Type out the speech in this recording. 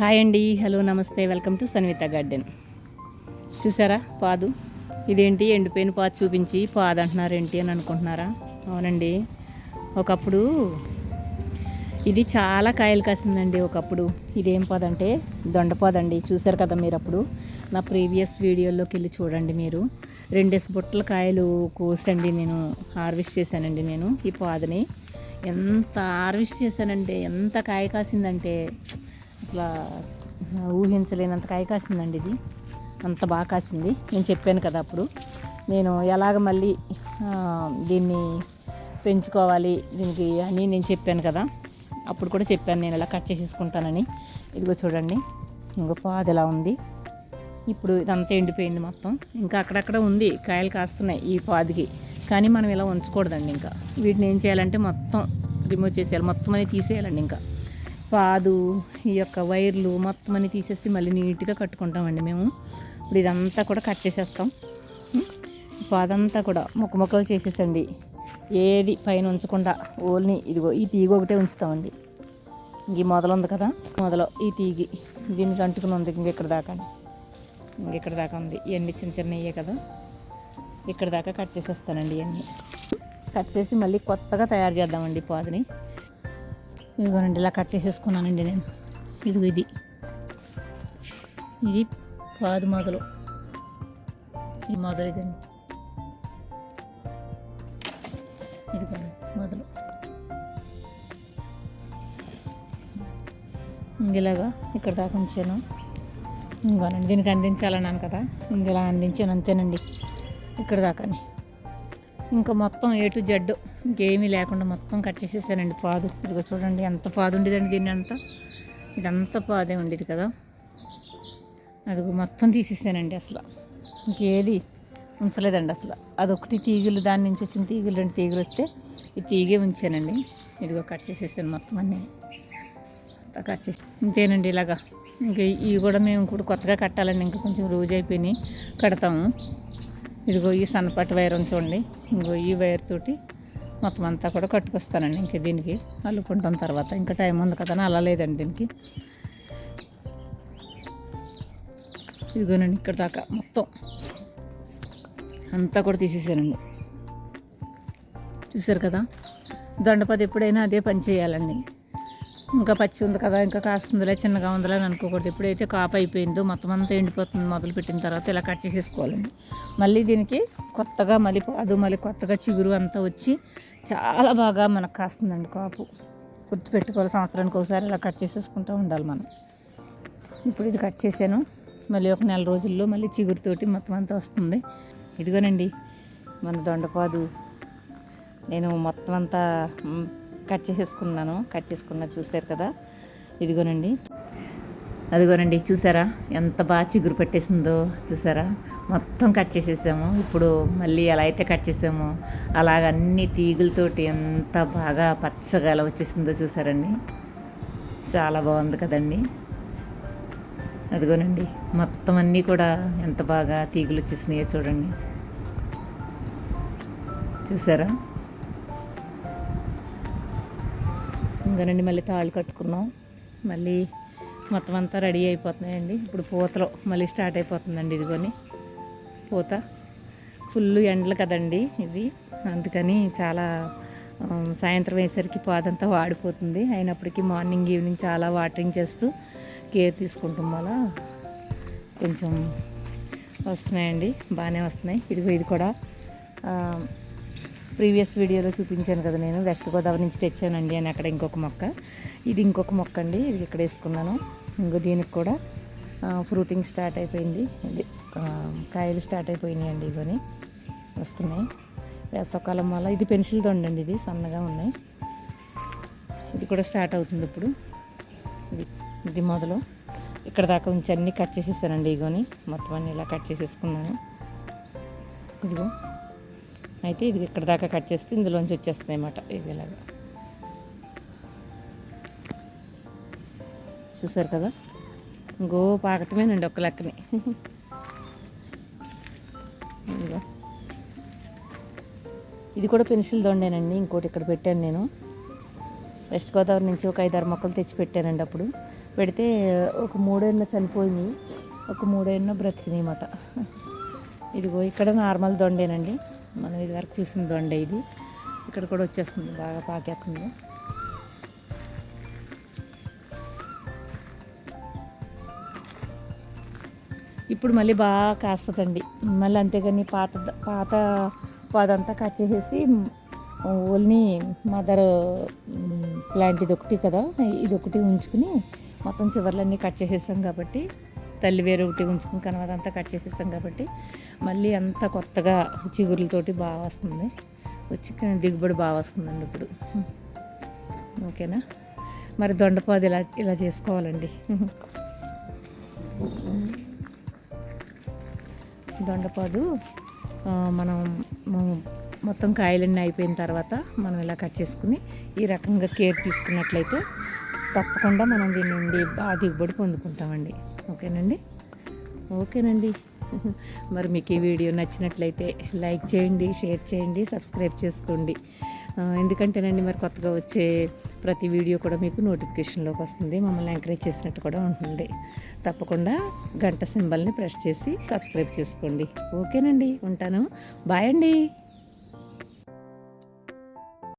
Hi అండి. Hello namaste. Welcome to Sanvitha garden. చూసారా పాదు? ఇదేంటి? ఎండిపోయిన పాదు చూపించి పాదు అంటున్నారు ఏంటి అని అనుకుంటున్నారా? అవునండి. ఒకప్పుడు ఇది చాలా కాయలు కాసిందండి ఒకప్పుడు. ఇదేం పాదు అంటే దొండపాదు అండి చూసారు కదా మీరు అప్పుడు? నా ప్రీవియస్ వీడియోలోకి వెళ్ళి చూడండి మీరు. రెండేసి బుట్టల కాయలు కోసండి నేను హార్వెస్ట్ చేశానండి నేను ఈ పాదని. ఎంత హార్వెస్ట్ చేశానంటే ఎంత కాయ కాసిందంటే అసలు ఊహించలేనంత కాయ కాసిందండి ఇది. అంత బాగా కాసింది. నేను చెప్పాను కదా అప్పుడు. నేను ఎలాగ మళ్ళీ దీన్ని పెంచుకోవాలి దీనికి అని నేను చెప్పాను కదా. అప్పుడు కూడా చెప్పాను నేను ఇలా కట్ చేసేసుకుంటానని. ఇదిగో చూడండి. ఇంకో పాది ఎలా ఉంది. ఇప్పుడు ఇదంతా ఎండిపోయింది మొత్తం. ఇంకా అక్కడక్కడ ఉంది కాయలు కాస్తున్నాయి ఈ పాదికి. కానీ మనం ఇలా ఉంచకూడదండి ఇంకా. వీటిని ఏం చేయాలంటే మొత్తం రిమూవ్ చేసేయాలి. మొత్తం అనేది తీసేయాలండి ఇంకా. పాదు ఈ యొక్క వైర్లు మొత్తం అన్ని తీసేసి మళ్ళీ నీట్గా కట్టుకుంటామండి మేము. ఇప్పుడు ఇదంతా కూడా కట్ చేసేస్తాం. పాదంతా కూడా మొక్క ముక్కలు చేసేసండి. ఏది పైన ఉంచకుండా ఓన్లీ ఇదిగో ఈ తీగ ఒకటే ఉంచుతామండి. ఇంక ఈ మొదలు ఉంది కదా మొదలు ఈ తీగి దీనికి అంటుకుని ఉంది ఇంక ఇక్కడ దాకా ఇంక ఇక్కడ దాకా ఉంది. ఇవన్నీ చిన్న చిన్న కదా. ఇక్కడ దాకా కట్ చేసేస్తానండి ఇవన్నీ. కట్ చేసి మళ్ళీ కొత్తగా తయారు చేద్దామండి పాదుని. ఇదిగోనండి ఇలా కట్ చేసేసుకున్నానండి నేను. ఇదిగో ఇది. ఇది పాదు మొదలు. ఈ మొదలు ఇదండి. ఇదిగోండి మొదలు. ఇలాగా ఇక్కడ దాకా ఉంచాను. ఇంకోనండి దీనికి అందించాలన్నాను కదా. ఇంగిలా అందించాను అంతేనండి. ఇక్కడ దాకాని. ఇంకా మొత్తం ఏ టు జెడ్ ఇంకేమీ లేకుండా మొత్తం కట్ చేసేసానండి పాదు. ఇదిగో చూడండి ఎంత పాదు ఉండేదండి దీన్ని అంతా. ఇదంతా పాదే ఉండేది కదా. అదిగో మొత్తం తీసేసానండి అసలు. ఇంకేది ఉంచలేదండి అసలు. అదొకటి తీగలు దాని నుంచి వచ్చిన తీగలు రెండు తీగలు వస్తే ఈ తీగే ఉంచానండి. ఇదిగో కట్ చేసేసాను మొత్తం అన్నీ. అంతా కట్ చేసి ఇంతేనండి ఇలాగా. ఇంకా ఇవి కూడా మేము కూడా కొత్తగా కట్టాలండి. ఇంకా కొంచెం రోజు అయిపోయినాయి. కడతాము. ఇదిగో ఈ సన్నపాటి వైర్ ఉంది చూడండి. ఇంకో ఈ వైర్ తోటి మొత్తం అంతా కూడా కట్టుకొస్తానండి ఇంక దీనికి. అల్లుకుంటాం తర్వాత. ఇంకా టైం ఉంది కదా అని అలా లేదండి దీనికి. ఇదిగోనండి ఇక్కడ దాకా మొత్తం అంతా కూడా తీసేసానండి. చూసారు కదా? దండపది ఎప్పుడైనా అదే పని చేయాలండి. ఇంకా పచ్చి ఉంది కదా ఇంకా కాస్తుందిలే చిన్నగా ఉందిలే అని అనుకోకూడదు. ఎప్పుడైతే కాపు అయిపోయిందో మొత్తం అంతా ఎండిపోతుంది. మొదలు పెట్టిన తర్వాత ఇలా కట్ చేసేసుకోవాలండి. మళ్ళీ దీనికి కొత్తగా మళ్ళీ పాదు మళ్ళీ కొత్తగా చిగురు అంతా వచ్చి చాలా బాగా మనకు కాస్తుందండి కాపు. గుర్తు పెట్టుకోవాలి సంవత్సరానికి ఒకసారి ఇలా కట్ చేసేసుకుంటూ ఉండాలి మనం. ఇప్పుడు ఇది కట్ చేశాను. మళ్ళీ ఒక నెల రోజుల్లో మళ్ళీ చిగురుతోటి మొత్తం అంతా వస్తుంది. ఇదిగోనండి మన దొండపాదు. నేను మొత్తం అంతా కట్ చేసేసుకున్నాను కట్ చేసుకున్న చూసారు కదా? ఇదిగోనండి. అదిగోనండి చూసారా? ఎంత బాగా చిగురు పెట్టేసిందో చూసారా? మొత్తం కట్ చేసేసాము. ఇప్పుడు మళ్ళీ ఎలా అయితే కట్ చేసామో అలాగ అన్ని తీగలతోటి ఎంత బాగా పచ్చగా ఎలా వచ్చేసిందో చూసారండి. చాలా బాగుంది కదండి. అదిగోనండి మొత్తం అన్నీ కూడా ఎంత బాగా తీగలు వచ్చేసినాయో చూడండి. చూసారా? ఇంకానండి మళ్ళీ తాళ్ళు కట్టుకున్నాం. మళ్ళీ మొత్తం అంతా రెడీ అయిపోతున్నాయండి. ఇప్పుడు పూతలో మళ్ళీ స్టార్ట్ అయిపోతుందండి ఇదిగోని. పూత ఫుల్ ఎండలు కదండి ఇవి. అందుకని చాలా సాయంత్రం అయ్యేసరికి పాదంతా వాడిపోతుంది. అయినప్పటికీ మార్నింగ్ ఈవినింగ్ చాలా వాటరింగ్ చేస్తూ కేర్ తీసుకుంటాం వల్ల కొంచెం వస్తున్నాయండి బాగానే వస్తున్నాయి. ఇదిగో ఇది కూడా. ప్రీవియస్ వీడియోలో చూపించాను కదా నేను వెస్ట్ గోదావరి నుంచి తెచ్చానండి అని అక్కడ ఇంకొక మొక్క. ఇది ఇంకొక మొక్క అండి ఇది ఇక్కడ వేసుకున్నాను. ఇంకో దీనికి కూడా ఫ్రూటింగ్ స్టార్ట్ అయిపోయింది. ఇది కాయలు స్టార్ట్ అయిపోయినాయి అండి ఇవన్నీ. వస్తున్నాయి. వేసవకాలం వల్ల ఇది పెన్సిల్ దొండండి ఇది సన్నగా ఉన్నాయి. ఇది కూడా స్టార్ట్ అవుతుంది ఇప్పుడు. ఇది ఇది మొదలు. ఇక్కడ దాకా ఉంచి అన్నీ కట్ చేసేసానండి ఇగోని. మొత్తం అన్నీ ఇలా కట్ చేసేసుకున్నాను. ఇదిగో. అయితే ఇది ఇక్కడ దాకా కట్ చేస్తే ఇందులోంచి వచ్చేస్తుంది అన్నమాట. ఇది ఇలాగ. చూసారు కదా? ఇంకో పాకటమేనండి ఒక లెక్కని. ఇదిగో. ఇది కూడా పెన్సిల్ దొండేనండి. ఇంకోటి ఇక్కడ పెట్టాను నేను. వెస్ట్ గోదావరి నుంచి ఒక ఐదారు మొక్కలు తెచ్చి పెట్టానండి అప్పుడు. పెడితే ఒక మూడేళ్ళ చనిపోయినాయి ఒక మూడేళ్ళ బ్రతికినాయి అన్నమాట ఇదిగో ఇక్కడ నార్మల్ దొండేనండి. మనం ఇది వరకు చూసిన దొండ ఇది. ఇక్కడ కూడా వచ్చేస్తుంది బాగా పాకేస్తుంది. ఇప్పుడు మళ్ళీ బాగా కాస్తుందండి. మళ్ళీ అంతేగాని పాత పాత పాదంతా కట్ చేసేసి ఓన్లీ మదర్ ప్లాంట్ ఇది ఒకటి కదా ఇది ఒకటి ఉంచుకుని మొత్తం చివర్లన్నీ కట్ చేసేసాం కాబట్టి తల్లి వేరే ఒకటి ఉంచుకుని కనవాత అంతా కట్ చేసేసాం కాబట్టి మళ్ళీ అంతా కొత్తగా చిగురులతోటి బాగా వస్తుంది. వచ్చి దిగుబడి బాగా వస్తుందండి ఇప్పుడు. ఓకేనా? మరి దొండపాదు ఇలా ఇలా చేసుకోవాలండి. దొండపాదు మనం మొత్తం కాయలన్నీ అయిపోయిన తర్వాత మనం ఇలా కట్ చేసుకుని ఈ రకంగా కేర్ తీసుకున్నట్లయితే తప్పకుండా మనం దీని నుండి బాగా దిగుబడి పొందుకుంటామండి. ఓకేనండి? ఓకేనండి. మరి మీకు ఈ వీడియో నచ్చినట్లయితే లైక్ చేయండి షేర్ చేయండి సబ్స్క్రైబ్ చేసుకోండి. ఎందుకంటేనండి మరి కొత్తగా వచ్చే ప్రతి వీడియో కూడా మీకు నోటిఫికేషన్లోకి వస్తుంది. మమ్మల్ని ఎంకరేజ్ చేసినట్టు కూడా ఉంటుంది. తప్పకుండా గంట సింబల్ని ప్రెస్ చేసి సబ్స్క్రైబ్ చేసుకోండి. ఓకేనండి ఉంటాను. బాయ్ అండి.